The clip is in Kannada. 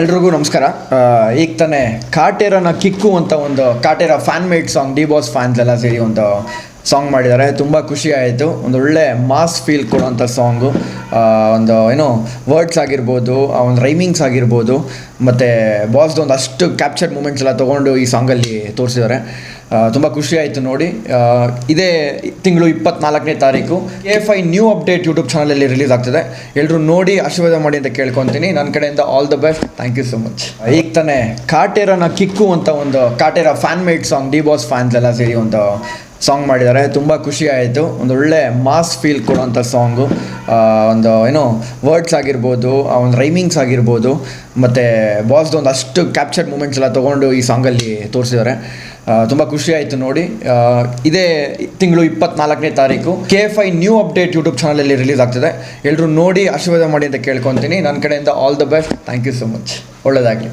ಎಲ್ರಿಗೂ ನಮಸ್ಕಾರ. ಈಗ ತಾನೇ ಕಾಟೇರನ ಕಿಕ್ಕು ಅಂತ ಒಂದು Kaatera fan made song D boss fans ಎಲ್ಲ ಸೇರಿ ಒಂದು ಸಾಂಗ್ ಮಾಡಿದ್ದಾರೆ. ತುಂಬ ಖುಷಿ ಆಯಿತು. ಒಂದು ಒಳ್ಳೆ ಮಾಸ್ ಫೀಲ್ ಕೊಡುವಂಥ ಸಾಂಗು. ಒಂದು, ಏನು, ವರ್ಡ್ಸ್ ಆಗಿರ್ಬೋದು ಒಂದು ರೈಮಿಂಗ್ಸ್ ಆಗಿರ್ಬೋದು, ಮತ್ತು ಬಾಸ್ದು ಒಂದು ಅಷ್ಟು ಕ್ಯಾಪ್ಚರ್ಡ್ ಮೂಮೆಂಟ್ಸ್ ಎಲ್ಲ ತೊಗೊಂಡು ಈ ಸಾಂಗಲ್ಲಿ ತೋರಿಸಿದ್ದಾರೆ. ತುಂಬ ಖುಷಿ ಆಯಿತು ನೋಡಿ. ಇದೇ ತಿಂಗಳು ಇಪ್ಪತ್ನಾಲ್ಕನೇ ತಾರೀಕು ಎ ಫೈ ನ್ಯೂ ಅಪ್ಡೇಟ್ ಯೂಟ್ಯೂಬ್ ಚಾನಲಲ್ಲಿ ರಿಲೀಸ್ ಆಗ್ತದೆ. ಎಲ್ಲರೂ ನೋಡಿ, ಆಶೀರ್ವಾದ ಮಾಡಿ ಅಂತ ಕೇಳ್ಕೊತೀನಿ. ನನ್ನ ಕಡೆಯಿಂದ all the best thank you so much ಈಗ ತಾನೇ ಕಾಟೇರನ ಕಿಕ್ಕು ಅಂತ ಒಂದು, Kaatera fan made song D boss fans ಎಲ್ಲ ಸೇರಿ ಒಂದು ಸಾಂಗ್ ಮಾಡಿದ್ದಾರೆ. ತುಂಬ ಖುಷಿ ಆಯಿತು. ಒಂದು ಒಳ್ಳೆ ಮಾಸ್ ಫೀಲ್ ಕೊಡುವಂಥ ಸಾಂಗು ಒಂದು ಏನು ವರ್ಡ್ಸ್ ಆಗಿರ್ಬೋದು ಒಂದು ರೈಮಿಂಗ್ಸ್ ಆಗಿರ್ಬೋದು. ಮತ್ತು ಬಾಸ್ದು ಒಂದು ಅಷ್ಟು ಕ್ಯಾಪ್ಚರ್ಡ್ ಮೂಮೆಂಟ್ಸ್ ಎಲ್ಲ ತೊಗೊಂಡು ಈ ಸಾಂಗಲ್ಲಿ ತೋರಿಸಿದ್ದಾರೆ. ತುಂಬ ಖುಷಿ ಆಯಿತು ನೋಡಿ. ಇದೇ ತಿಂಗಳು ಇಪ್ಪತ್ನಾಲ್ಕನೇ ತಾರೀಕು K F I new update YouTube ಚಾನಲಲ್ಲಿ ರಿಲೀಸ್ ಆಗ್ತದೆ. ಎಲ್ಲರೂ ನೋಡಿ ಆಶೀರ್ವಾದ ಮಾಡಿ ಅಂತ ಕೇಳ್ಕೊತೀನಿ. ನನ್ನ ಕಡೆಯಿಂದ all the best thank you so much ಒಳ್ಳೆಯದಾಗಲಿ